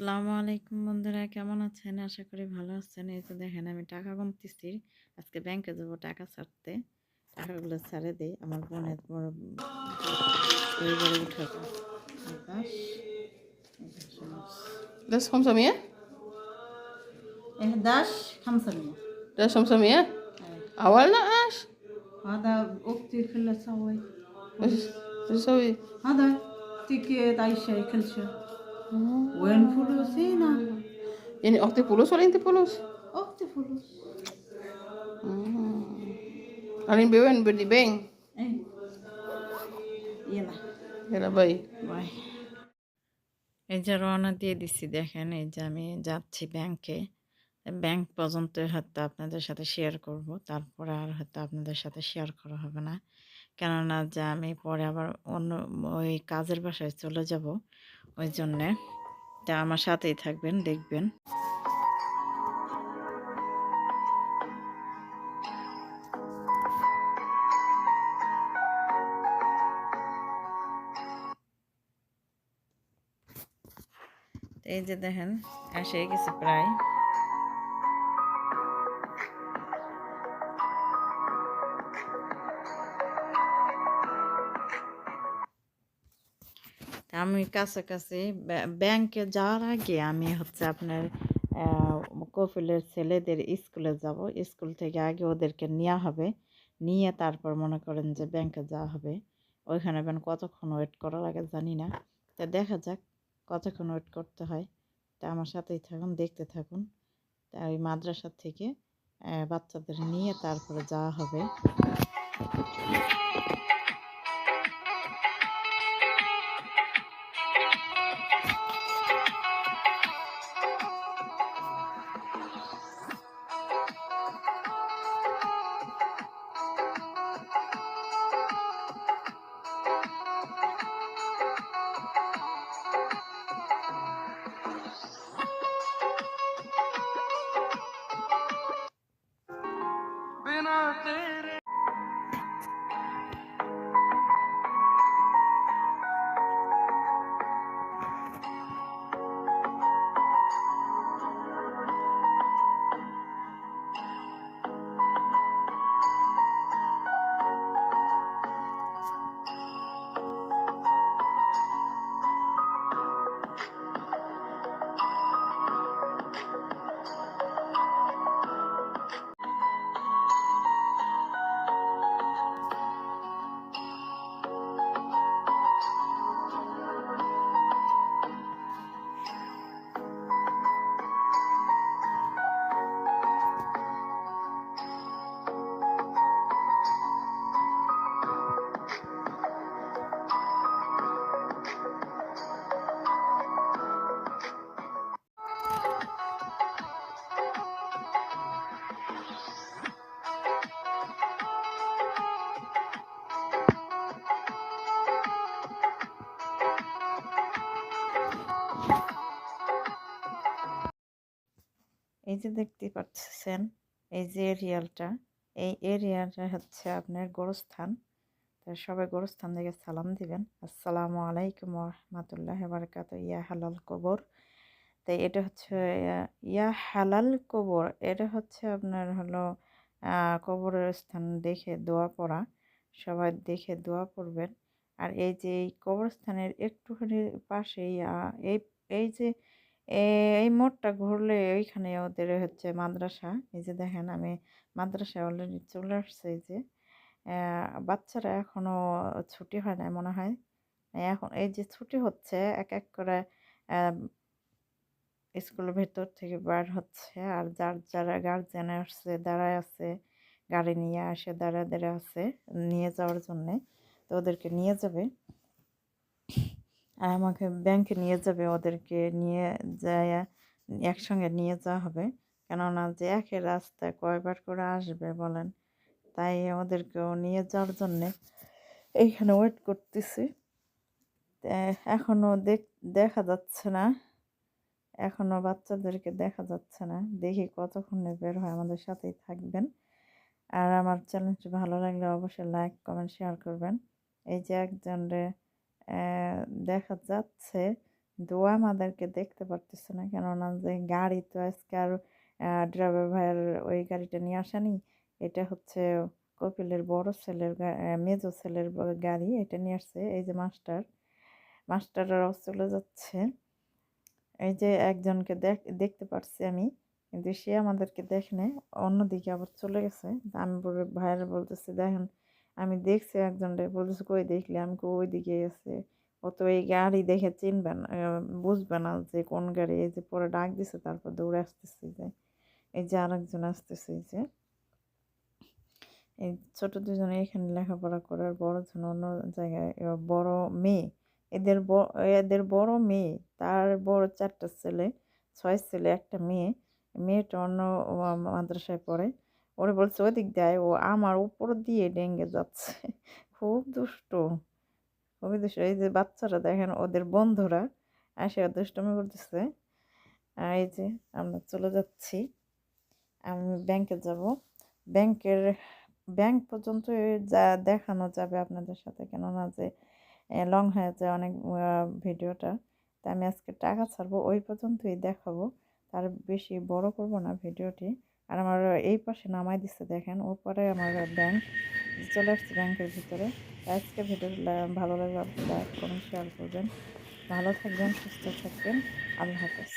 আসসালামু আলাইকুম বন্ধুরা কেমন আছেন আশা করি ভালো আছেন এই তো দেখেন আমি টাকা গুনতেছি আজকে ব্যাংকে যাবো টাকা ছাড়তে টাকাগুলো ছাড়ে দেই আমার বোনের বড় পরিবারে উঠাবো আকাশ Das kommt von mir? 11 500 Das kommt von mir? أول نقاش هذا اختي كلها سوي وش وش تسوي؟ هذا تيكيت عايشة كل شيء Buen fulosina. Yani okte pulos wala inte pulos? Okte pulos. Hmm. Alin bewen berdi beng. Eh. Yela. Yela bye. Bye. এই যে রওনা দিয়ে দিচ্ছি দেখেন এই যে আমি যাচ্ছি ব্যাংকে ব্যাংক পর্যন্ত হয়তো আপনাদের সাথে শেয়ার করব তারপরে আর হয়তো আপনাদের সাথে শেয়ার করা হবে না কেননা যে আমি পরে আবার অন্য ওই কাজের বাসায় চলে যাব ওই জন্যে তা আমার সাথেই থাকবেন, দেখবেন। এই যে দেখেন এসে গেছে প্রায়। আমি কাছাকাছি ব্য- ব্যাংকে যাওয়ার আগে আমি হচ্ছে আপনার কফিলের ছেলেদের স্কুলে যাব। স্কুল থেকে আগে ওদেরকে নেওয়া হবে। নিয়ে তারপর মনে করেন যে ব্যাংকে যাওয়া হবে। ওইখানে বেন কতক্ষণ ওয়েট করা লাগে জানি না। তা দেখা যাক কতক্ষণ ওয়েট করতে হয়। তা আমার সাথেই থাকুন, দেখতে থাকুন। তা ওই মাদ্রাসা থেকে বাচ্চাদের নিয়ে তারপরে যাওয়া হবে। এই যে দেখতে পাচ্ছেন, এই যে এরিয়ালটা, এই এরিয়াটা হচ্ছে আপনার গোরস্থান। সবাই গোরস্থান থেকে সালাম দিবেন। আসসালামু আলাইকুম রহমতুল্লাহ বারকাত ইয়া হালাল কবর। তাই এটা হচ্ছে, ইয়া হালাল কবর। এটা হচ্ছে আপনার হলো কবরের স্থান দেখে দোয়া পড়া। সবাই দেখে দোয়া পড়বেন। আর এই যে এই কবরস্থানের একটুখানি পাশেই এই এই যে এই মোড়টা ঘুরলে ওইখানে ওদের হচ্ছে মাদ্রাসা। এই যে দেখেন আমি মাদ্রাসায় অলরেডি চলে আসছে এই যে। বাচ্চারা এখনও ছুটি হয় না মনে হয়। এখন এই যে ছুটি হচ্ছে, এক এক করে স্কুলের ভেতর থেকে বার হচ্ছে। আর যার যারা গার্জেন আসছে, দাঁড়ায় আছে, গাড়ি নিয়ে আসে দাঁড়া দাঁড়া আছে নিয়ে যাওয়ার জন্যে, তো ওদেরকে নিয়ে যাবে। আর আমাকে ব্যাংকে নিয়ে যাবে ওদেরকে নিয়ে যায় একসঙ্গে নিয়ে যাওয়া হবে। কেননা যে একই রাস্তায় কয়বার করে আসবে বলেন তাই ওদেরকেও নিয়ে যাওয়ার জন্যে এইখানে ওয়েট করতেছি। এখনও দেখ দেখা যাচ্ছে না। এখনও বাচ্চাদেরকে দেখা যাচ্ছে না। দেখি কতক্ষণে বের হয় আমাদের সাথেই থাকবেন। আর আমার চ্যানেলটি ভালো লাগলে অবশ্যই লাইক কমেন্ট শেয়ার করবেন। এই যে একজনরে আহ, দেখা যাচ্ছে দোয়া আমাদেরকে দেখতে পারতেছে না। কেননা যে গাড়ি তো আজকে আর ড্রাইভার ভাইয়ের ওই গাড়িটা নিয়ে আসেনি। এটা হচ্ছে কপিলের বড় ছেলের মেজো ছেলের গাড়ি। এটা নিয়ে আসছে এই যে মাস্টার। মাস্টাররাও চলে যাচ্ছে। এই যে একজনকে দেখ, দেখতে পারছি আমি, কিন্তু সে আমাদেরকে দেখনে অন্যদিকে আবার চলে গেছে। আমি ভাইয়েরা বলতেছি, দেখেন আমি দেখছি একজনকে বলতেছে, কই দেখলি? আমি কই ওই দিকে গেছে ও তো এই গাড়ি দেখে চিনবে না বুঝবে না যে কোন গাড়ি, এই যে পরে ডাক দিছে, তারপর দৌড়ে আসতেছি যে, এই যে আরেকজন আসতেছে যে। এই ছোট দুজনে এখানে লেখাপড়া করে, আর বড়জন অন্য জায়গায় বড় মেয়ে। এদের এদের বড় মেয়ে, তার বড় চারটা ছেলে, ছয় ছেলে, একটা মেয়ে। মেয়েটা অন্য মাদ্রাসায় পড়ে। ওরে বলছে, ওদিক দেয় ও আমার উপর দিয়ে ডেঙ্গে যাচ্ছে। খুব দুষ্ট। খুবই দুষ্ট। এই যে বাচ্চারা দেখেন, ওদের বন্ধুরা এসে দুষ্টমি করতেছে। এই যে আমরা চলে যাচ্ছি। আমি ব্যাংকে যাব। ব্যাংকের, ব্যাংক পর্যন্ত যা দেখানো যাবে আপনাদের সাথে। কেননা যে লং হয়ে যায় অনেক ভিডিওটা। তা আমি আজকে টাকা ছাড়বো, ওই পর্যন্তই দেখাবো। তার বেশি বড় করব না ভিডিওটি। আর আমার এই পাশে নামাই দিচ্ছে দেখেন। ওপরে আমার ব্যাংক চলে আসছে ব্যাংকের ভিতরে। আজকে ভিডিও ভালো লাগলে লাইক করুন শেয়ার করবেন। ভালো থাকবেন, সুস্থ থাকবেন। আল্লাহ হাফেজ।